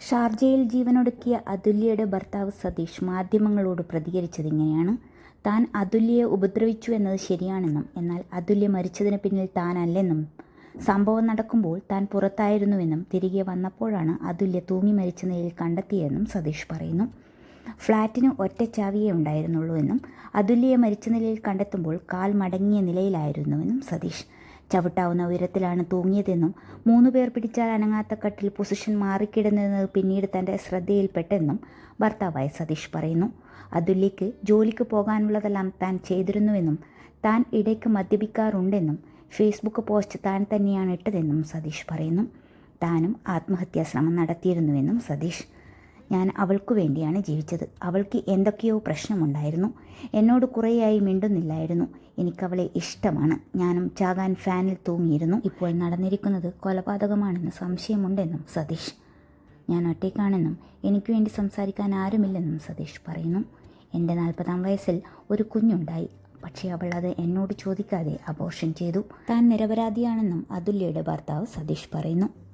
ഷാർജയിൽ ജീവനൊടുക്കിയ അതുല്യയുടെ ഭർത്താവ് സതീഷ് മാധ്യമങ്ങളോട് പ്രതികരിച്ചത് ഇങ്ങനെയാണ്. താൻ അതുല്യയെ ഉപദ്രവിച്ചു എന്നത് ശരിയാണെന്നും എന്നാൽ അതുല്യ മരിച്ചതിന് പിന്നിൽ താനല്ലെന്നും. സംഭവം നടക്കുമ്പോൾ താൻ പുറത്തായിരുന്നുവെന്നും തിരികെ വന്നപ്പോഴാണ് അതുല്യ തൂങ്ങി മരിച്ച നിലയിൽ കണ്ടെത്തിയതെന്നും സതീഷ് പറയുന്നു. ഫ്ളാറ്റിന് ഒറ്റ ചാവിയേ ഉണ്ടായിരുന്നുള്ളൂ എന്നും അതുല്യയെ മരിച്ച നിലയിൽ കണ്ടെത്തുമ്പോൾ കാൽ മടങ്ങിയ നിലയിലായിരുന്നുവെന്നും സതീഷ് ചവിട്ടാവുന്ന ഉയരത്തിലാണ് തൂങ്ങിയതെന്നും മൂന്ന് പേർ പിടിച്ചാൽ അനങ്ങാത്ത കട്ടിൽ പൊസിഷൻ മാറിക്കിടന്നത് പിന്നീട് തന്റെ ശ്രദ്ധയിൽപ്പെട്ടെന്നും ഭർത്താവായ സതീഷ് പറയുന്നു. അതുല്യയ്ക്ക് ജോലിക്ക് പോകാനുള്ളതെല്ലാം താൻ ചെയ്തിരുന്നുവെന്നും താൻ ഇടയ്ക്ക് മദ്യപിക്കാറുണ്ടെന്നും ഫേസ്ബുക്ക് പോസ്റ്റ് താൻ തന്നെയാണ് ഇട്ടതെന്നും സതീഷ് പറയുന്നു. താനും ആത്മഹത്യാ ശ്രമം നടത്തിയിരുന്നുവെന്നും സതീഷ് ഞാൻ അവൾക്കു വേണ്ടിയാണ് ജീവിച്ചത്. അവൾക്ക് എന്തൊക്കെയോ പ്രശ്നമുണ്ടായിരുന്നു. എന്നോട് കുറേയായി മിണ്ടുന്നില്ലായിരുന്നു. എനിക്കവളെ ഇഷ്ടമാണ്. ഞാനും ചാകാൻ ഫാനിൽ തൂങ്ങിയിരുന്നു. ഇപ്പോൾ നടന്നിരിക്കുന്നത് കൊലപാതകമാണെന്ന് സംശയമുണ്ടെന്നും സതീഷ്. ഞാൻ ഒറ്റയ്ക്കാണെന്നും എനിക്ക് വേണ്ടി സംസാരിക്കാൻ ആരുമില്ലെന്നും സതീഷ് പറയുന്നു. എന്റെ നാൽപ്പതാം വയസ്സിൽ ഒരു കുഞ്ഞുണ്ടായി. പക്ഷേ അവൾ അത് എന്നോട് ചോദിക്കാതെ അബോർഷൻ ചെയ്തു. താൻ നിരപരാധിയാണെന്നും അതുല്യയുടെ ഭർത്താവ് സതീഷ് പറയുന്നു.